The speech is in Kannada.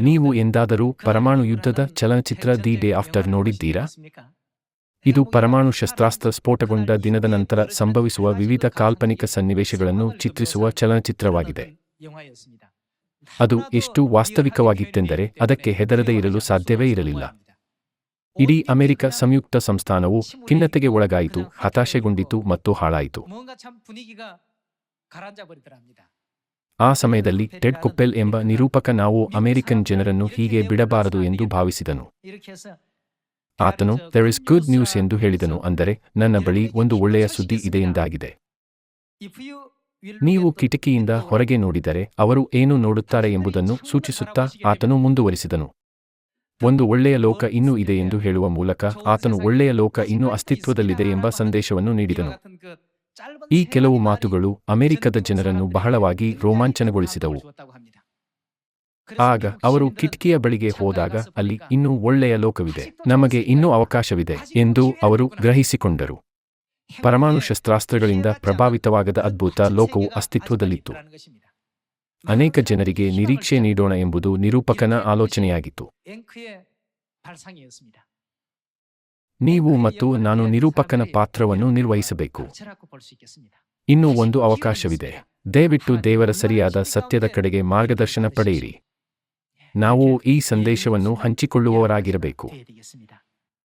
ನೀವು ಎಂದಾದರೂ ಪರಮಾಣು ಯುದ್ಧದ ಚಲನಚಿತ್ರ ದಿ ಡೇ ಆಫ್ಟರ್ ನೋಡಿದ್ದೀರಾ? ಇದು ಪರಮಾಣು ಶಸ್ತ್ರಾಸ್ತ್ರ ಸ್ಫೋಟಗೊಂಡ ದಿನದ ನಂತರ ಸಂಭವಿಸುವ ವಿವಿಧ ಕಾಲ್ಪನಿಕ ಸನ್ನಿವೇಶಗಳನ್ನು ಚಿತ್ರಿಸುವ ಚಲನಚಿತ್ರವಾಗಿದೆ. ಅದು ಎಷ್ಟು ವಾಸ್ತವಿಕವಾಗಿತ್ತೆಂದರೆ ಅದಕ್ಕೆ ಹೆದರದೇ ಇರಲು ಸಾಧ್ಯವೇ ಇರಲಿಲ್ಲ. ಇಡೀ ಅಮೆರಿಕ ಸಂಯುಕ್ತ ಸಂಸ್ಥಾನವು ಖಿನ್ನತೆಗೆ ಒಳಗಾಯಿತು ಹತಾಶೆಗೊಂಡಿತು ಮತ್ತು ಹಾಳಾಯಿತು. ಆ ಸಮಯದಲ್ಲಿ ಟೆಡ್ ಕೊಪ್ಪೆಲ್ ಎಂಬ ನಿರೂಪಕ ನಾವು ಅಮೆರಿಕನ್ ಜನರನ್ನು ಹೀಗೆ ಬಿಡಬಾರದು ಎಂದು ಭಾವಿಸಿದನು. ಆತನು ದರ್ ಇಸ್ ಗುಡ್ ನ್ಯೂಸ್ ಎಂದು ಹೇಳಿದನು, ಅಂದರೆ ನನ್ನ ಬಳಿ ಒಂದು ಒಳ್ಳೆಯ ಸುದ್ದಿ ಇದೆ ಎಂದಾಗಿದೆ. ನೀವು ಕಿಟಕಿಯಿಂದ ಹೊರಗೆ ನೋಡಿದರೆ ಅವರು ಏನು ನೋಡುತ್ತಾರೆ ಎಂಬುದನ್ನು ಸೂಚಿಸುತ್ತಾ ಆತನು ಮುಂದುವರಿಸಿದನು. ಒಂದು ಒಳ್ಳೆಯ ಲೋಕ ಇನ್ನೂ ಇದೆ ಎಂದು ಹೇಳುವ ಮೂಲಕ ಆತನು ಒಳ್ಳೆಯ ಲೋಕ ಇನ್ನೂ ಅಸ್ತಿತ್ವದಲ್ಲಿದೆ ಎಂಬ ಸಂದೇಶವನ್ನು ನೀಡಿದನು. ಈ ಕೆಲವು ಮಾತುಗಳು ಅಮೆರಿಕದ ಜನರನ್ನು ಬಹಳವಾಗಿ ರೋಮಾಂಚನಗೊಳಿಸಿದವು. ಆಗ ಅವರು ಕಿಟಕಿಯ ಬಳಿಗೆ ಹೋದಾಗ ಅಲ್ಲಿ ಇನ್ನೂ ಒಳ್ಳೆಯ ಲೋಕವಿದೆ. ನಮಗೆ ಇನ್ನೂ ಅವಕಾಶವಿದೆ ಎಂದು ಅವರು ಗ್ರಹಿಸಿಕೊಂಡರು. ಪರಮಾಣು ಶಸ್ತ್ರಾಸ್ತ್ರಗಳಿಂದ ಪ್ರಭಾವಿತವಾಗದ ಅದ್ಭುತ ಲೋಕವು ಅಸ್ತಿತ್ವದಲ್ಲಿತ್ತು. ಅನೇಕ ಜನರಿಗೆ ನಿರೀಕ್ಷೆ ನೀಡೋಣ ಎಂಬುದು ನಿರೂಪಕನ ಆಲೋಚನೆಯಾಗಿತ್ತು. ನೀವು ಮತ್ತು ನಾನು ನಿರೂಪಕನ ಪಾತ್ರವನ್ನು ನಿರ್ವಹಿಸಬೇಕು. ಇನ್ನೂ ಒಂದು ಅವಕಾಶವಿದೆ. ದಯವಿಟ್ಟು ದೇವರ ಸರಿಯಾದ ಸತ್ಯದ ಕಡೆಗೆ ಮಾರ್ಗದರ್ಶನ ಪಡೆಯಿರಿ. ನಾವು ಈ ಸಂದೇಶವನ್ನು ಹಂಚಿಕೊಳ್ಳುವವರಾಗಿರಬೇಕು.